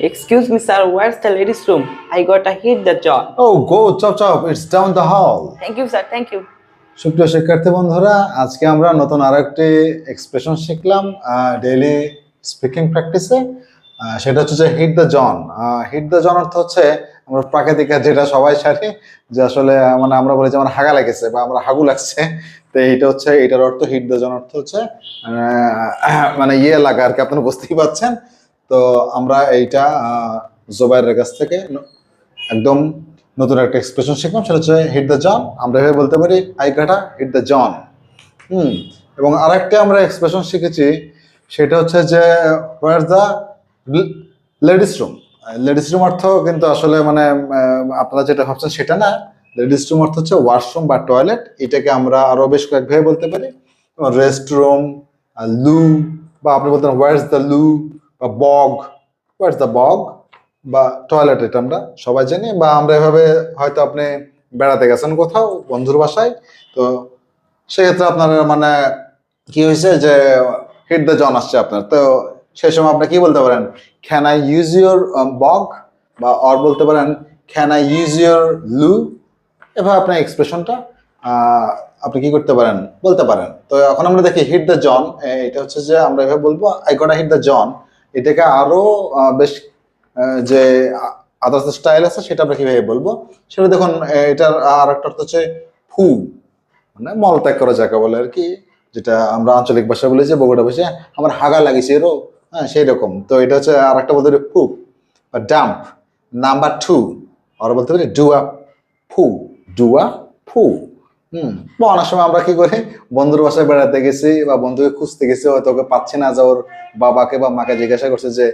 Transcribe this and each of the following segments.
Excuse me, sir, where's the ladies' room? I gotta hit the jaw. Oh, go, chop chop, it's down the hall. Thank you, sir, thank you. সুপ্রিয় শিক্ষার্থী বন্ধুরা আজকে আমরা নতুন আরেকটি expression শিখলাম daily speaking প্র্যাকটিসে সেটা হচ্ছে যে hit the john hit the john অর্থ হচ্ছে আমরা প্রাকৃতিক যেটা সবাই সারি যে আসলে মানে আমরা বলি যে আমার হাগা লেগেছে বা আমরা হাগু লাগছে তো এইটা হচ্ছে এটার অর্থ হিট দ্য জন অর্থ হচ্ছে মানে ইয়ে লাগা আর কি আপনারা বুঝতেই পাচ্ছেন তো আমরা এইটা জোবাইরের কাছ থেকে একদম নতুন একটা এক্সপ্রেশন শিখলাম, সেটা হচ্ছে হিট দ্য জন আমরা এভাবে বলতে পারি, আই কাটা হিট দ্য জন হুম, এবং আরেকটা আমরা এক্সপ্রেশন শিখেছি, সেটা হচ্ছে যে where the ladies room ladies room অর্থ কিন্তু আসলে মানে আপনারা যেটা ভাবছেন সেটা না। লেডিস রুম অর্থ হচ্ছে ওয়াশরুম বা টয়লেট এটাকে আমরা আরও বেশ কয়েকভাবে বলতে পারি। রেস্ট রুম লু বা আপনি বলতেন ওয়ার্স দ্য লু বা বগ ওয়ার্স দ্য বগ বা টয়লেট এটা আমরা সবাই জানি, বা আমরা এভাবে হয়তো আপনি বেড়াতে গেছেন কোথাও, বন্ধুর বাসায়, তো সেক্ষেত্রে আপনার মানে কি হয়েছে যে হিট দ্য জন আসছে আপনার, তো সেই সময় আপনি কি বলতে পারেন? Can I use your bag বা অর বলতে পারেন ক্যান আই ইউজ ইউর লু এভাবে আপনার এক্সপ্রেশনটা আপনি কি করতে পারেন? বলতে পারেন। তো এখন আমরা দেখি হিট দ্য জন এটা হচ্ছে যে আমরা এভাবে বলব I got hit the john. এটাকে আরও বেশ যে আদার্স স্টাইল আছে, সেটা আমরা কীভাবে বলব? সেটা দেখুন এটার আর একটা অর্থ হচ্ছে ফু। মানে মল ত্যাগ করা যাকে বলে আর কি, যেটা আমরা আঞ্চলিক ভাষা বলি যে বগুড়া ভাষায়, আমার হাগা লাগিয়েছে এরও হ্যাঁ সেই রকম। তো এটা হচ্ছে আর একটা বলতে পারি ফু বা ডাম্প নাম্বার টু আর বলতে পারি, ডুয়া ফু। ডুয়া ফু। হুম। বা অনেক সময় আমরা কি করি, বন্ধুর বাসায় বেড়াতে গেছি বা বন্ধুকে খুঁজতে গেছি, হয়তো ওকে পাচ্ছি না যা ওর বাবাকে বা মাকে জিজ্ঞাসা করছে যে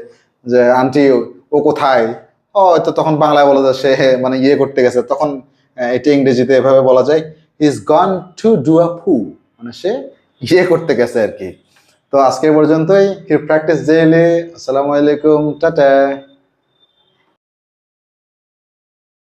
যে, আন্টি, ও কোথায়? ও তো তখন বাংলায় বলা যায় সে মানে ইয়ে করতে গেছে। তখন এটি ইংরেজিতে এভাবে বলা যায় is gone to do a poo মানে সে ইয়ে করতে গেছে আর কি। তো আজকে পর্যন্তই প্র্যাকটিস ডেইলি, আসসালামু আলাইকুম, টাটা।